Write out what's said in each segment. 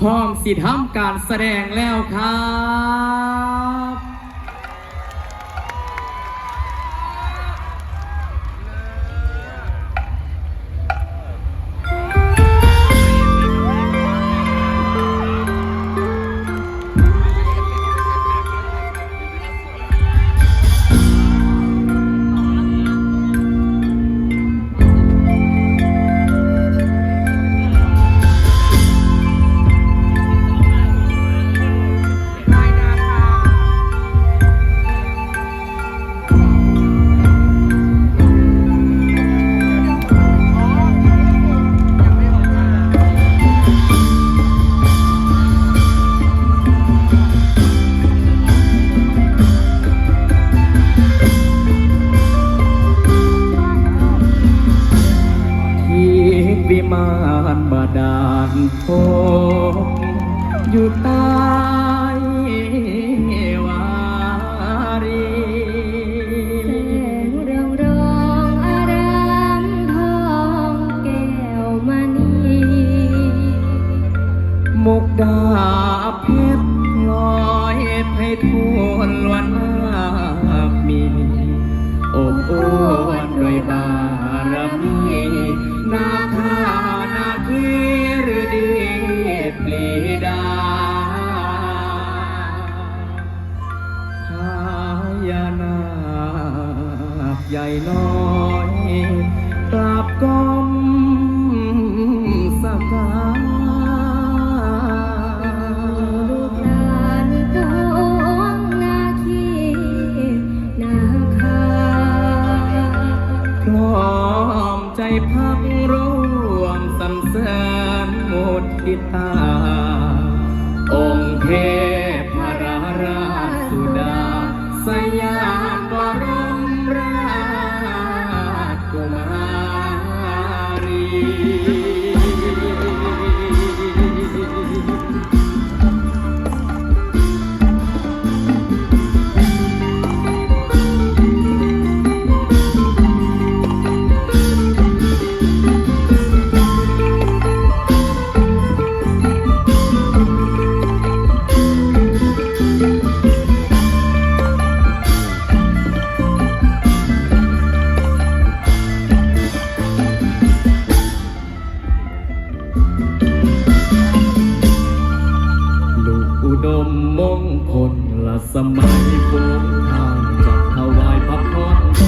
พร้อมสิทำการแสดงแล้วครับ มานบาดาลโพอยู่ใต้วารีแสงเรืองรองอารามทองแก้วมณีมุกดาเพชรลอยไปทั่วลวนนามี อบอ้วนด้วยบารมีนาคานาคีหรือดีปลีดาชายานาคใหญ่น้อย ตา อุดมมงคลละสมัยโบราณจักถวายพระพร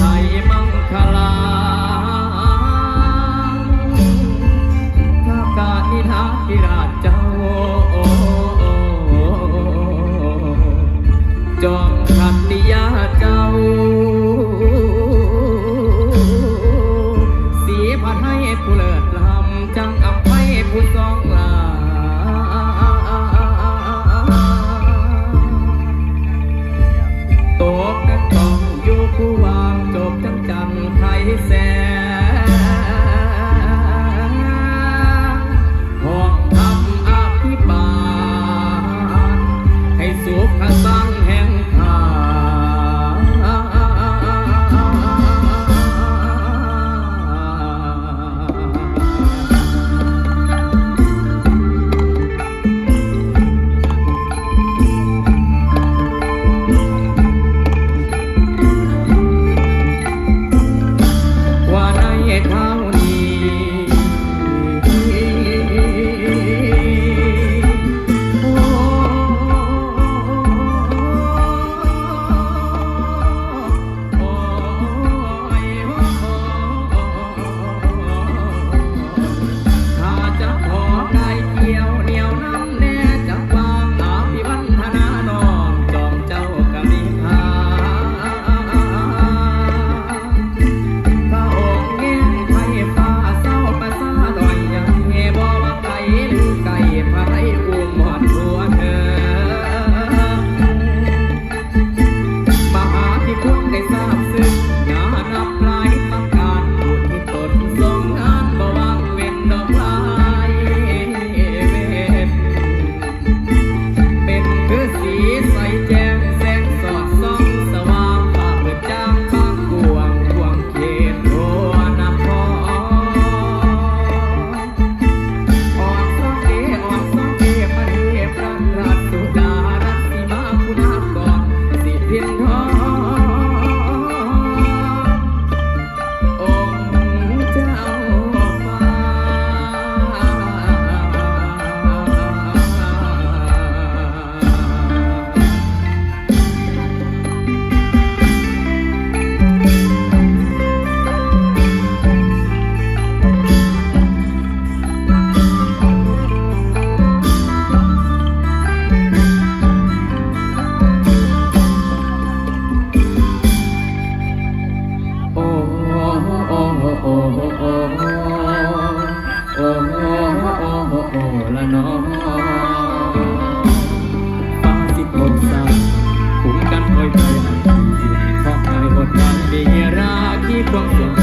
sand. 光所。